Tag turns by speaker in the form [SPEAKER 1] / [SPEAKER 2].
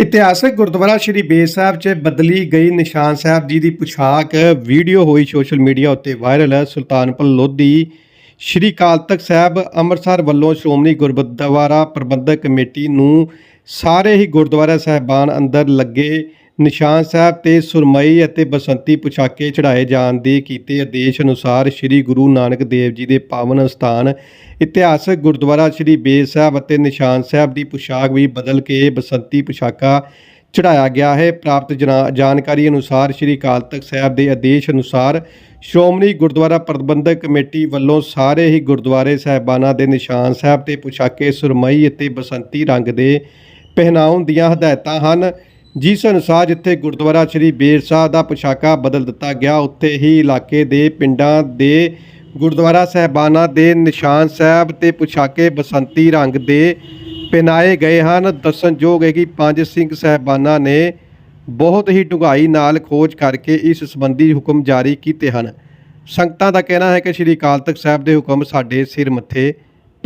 [SPEAKER 1] ਇਤਿਹਾਸਕ ਗੁਰਦੁਆਰਾ ਸ਼੍ਰੀ ਬੇਰ ਸਾਹਿਬ 'ਚ ਬਦਲੀ ਗਈ ਨਿਸ਼ਾਨ ਸਾਹਿਬ ਜੀ ਦੀ ਪੁਸ਼ਾਕ ਵੀਡੀਓ ਹੋਈ ਸੋਸ਼ਲ ਮੀਡੀਆ ਉੱਤੇ ਵਾਇਰਲ। ਸੁਲਤਾਨਪੁਰ ਲੋਧੀ ਸ਼੍ਰੀ ਅਕਾਲ ਤਖਤ ਸਾਹਿਬ ਅੰਮ੍ਰਿਤਸਰ ਵੱਲੋਂ ਸ਼੍ਰੋਮਣੀ ਗੁਰਦੁਆਰਾ ਪ੍ਰਬੰਧਕ ਕਮੇਟੀ ਨੂੰ ਸਾਰੇ ਹੀ ਗੁਰਦੁਆਰਾ ਸਾਹਿਬਾਨ ਅੰਦਰ ਲੱਗੇ ਨਿਸ਼ਾਨ ਸਾਹਿਬ ਤੇ ਸੁਰਮਈ ਅਤੇ ਬਸੰਤੀ ਪੁਸ਼ਾਕੇ ਚੜਾਏ ਜਾਣ ਦੇ ਕੀਤੇ ਆਦੇਸ਼ ਅਨੁਸਾਰ ਸ੍ਰੀ ਗੁਰੂ ਨਾਨਕ ਦੇਵ ਜੀ ਦੇ ਪਾਵਨ ਸਥਾਨ ਇਤਿਹਾਸਕ ਗੁਰਦੁਆਰਾ ਸ੍ਰੀ ਬੇਰ ਸਾਹਿਬ ਅਤੇ ਨਿਸ਼ਾਨ ਸਾਹਿਬ ਦੀ ਪੁਸ਼ਾਕ ਵੀ ਬਦਲ ਕੇ ਬਸੰਤੀ ਪੁਸ਼ਾਕਾ ਚੜਾਇਆ ਗਿਆ ਹੈ। ਪ੍ਰਾਪਤ ਜਨਾ- ਜਾਣਕਾਰੀ ਅਨੁਸਾਰ ਸ੍ਰੀ ਅਕਾਲ ਤਖਤ ਸਾਹਿਬ ਦੇ ਆਦੇਸ਼ ਅਨੁਸਾਰ ਸ਼੍ਰੋਮਣੀ ਗੁਰਦੁਆਰਾ ਪ੍ਰਬੰਧਕ ਕਮੇਟੀ ਵੱਲੋਂ ਸਾਰੇ ਹੀ ਗੁਰਦੁਆਰੇ ਸਾਹਿਬਾਨਾਂ ਦੇ ਨਿਸ਼ਾਨ ਸਾਹਿਬ ਤੇ ਪੁਸ਼ਾਕੇ ਸੁਰਮਈ ਅਤੇ ਬਸੰਤੀ ਰੰਗ ਦੇ ਪਹਿਨਾਉਣ ਦੀਆਂ ਹਦਾਇਤਾਂ ਹਨ। ਜਿਸ ਅਨੁਸਾਰ ਜਿੱਥੇ ਗੁਰਦੁਆਰਾ ਸ੍ਰੀ ਬੇਰ ਸਾਹਿਬ ਦਾ ਪੁਸ਼ਾਕਾ ਬਦਲ ਦਿੱਤਾ ਗਿਆ, ਉੱਥੇ ਹੀ ਇਲਾਕੇ ਦੇ ਪਿੰਡਾਂ ਦੇ ਗੁਰਦੁਆਰਾ ਸਾਹਿਬਾਨਾਂ ਦੇ ਨਿਸ਼ਾਨ ਸਾਹਿਬ ਤੇ ਪੁਸ਼ਾਕੇ ਬਸੰਤੀ ਰੰਗ ਦੇ ਪਹਿਨਾਏ ਗਏ ਹਨ। ਦੱਸਣਯੋਗ ਹੈ ਕਿ ਪੰਜ ਸਿੰਘ ਸਾਹਿਬਾਨਾਂ ਨੇ ਬਹੁਤ ਹੀ ਡੂੰਘਾਈ ਨਾਲ ਖੋਜ ਕਰਕੇ ਇਸ ਸੰਬੰਧੀ ਹੁਕਮ ਜਾਰੀ ਕੀਤੇ ਹਨ। ਸੰਗਤਾਂ ਦਾ ਕਹਿਣਾ ਹੈ ਕਿ ਸ੍ਰੀ ਅਕਾਲ ਤਖਤ ਸਾਹਿਬ ਦੇ ਹੁਕਮ ਸਾਡੇ ਸਿਰ ਮੱਥੇ